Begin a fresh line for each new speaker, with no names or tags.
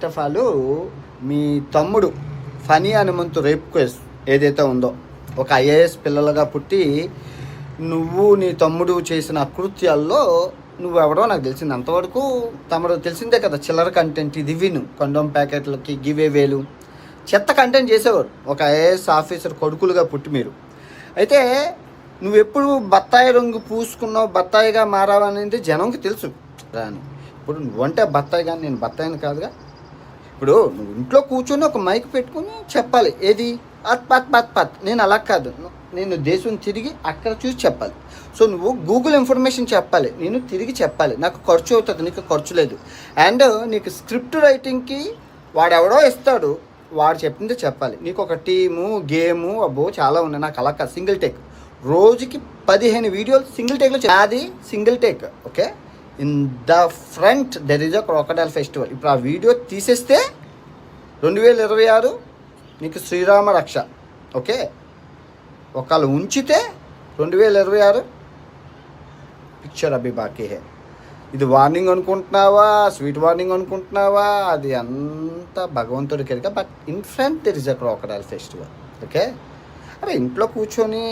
First of all మీ తమ్ముడు funny Hanumanthu rape case ఏదైతే ఉందో ఒక ఐఏఎస్ పిల్లలుగా పుట్టి నువ్వు నీ తమ్ముడు చేసిన అకృత్యాల్లో నువ్వెవడో నాకు తెలిసింది. అంతవరకు తమరు తెలిసిందే కదా చిల్లర కంటెంట్ ఇది విను. కొండోమ్ ప్యాకెట్లకి గివే వేలు. చెత్త కంటెంట్ చేసేవారు. ఒక ఐఏఎస్ ఆఫీసర్ కొడుకులుగా పుట్టి మీరు. అయితే నువ్వు ఎప్పుడు బత్తాయి రంగు పూసుకున్నావు బత్తాయిగా మారావనేది జనంకి తెలుసు. రాని. ఇప్పుడు నువ్వంటే బత్తాయి కానీ నేను బత్తాయిని కాదుగా. ఇప్పుడు నువ్వు ఇంట్లో కూర్చొని ఒక మైక్ పెట్టుకుని చెప్పాలి. ఏది? అత్ పత్ పత్ పత్. నేను అలా కాదు. నేను దేశం తిరిగి అక్కడ చూసి చెప్పాలి. సో నువ్వు గూగుల్ ఇన్ఫర్మేషన్ చెప్పాలి. నేను తిరిగి చెప్పాలి. నాకు ఖర్చు అవుతుంది. నీకు ఖర్చు లేదు. అండ్ నీకు స్క్రిప్ట్ రైటింగ్కి వాడెవడో ఇస్తాడు. వాడు చెప్పింది చెప్పాలి. నీకు ఒక టీము గేము అబ్బో చాలా ఉన్నాయి. నాకు అలా కాదు. Single take. రోజుకి పదిహేను వీడియోలు సింగిల్ టేక్లో అది single take. Okay? In the front there is a crocodile festival ఇప్పుడు ఆ వీడియో తీసేస్తే రెండు వేల ఇరవై ఆరు నీకు శ్రీరామ రక్ష ఓకే? ఒకళ్ళు ఉంచితే రెండు వేల ఇరవై ఆరు పిక్చర్ అభి బాకీ హే. ఇది వార్నింగ్ అనుకుంటున్నావా? స్వీట్ వార్నింగ్ అనుకుంటున్నావా? అది అంతా భగవంతుడికి ఎరిక but in front there is a crocodile festival okay? అరే ఇంట్లో కూర్చొని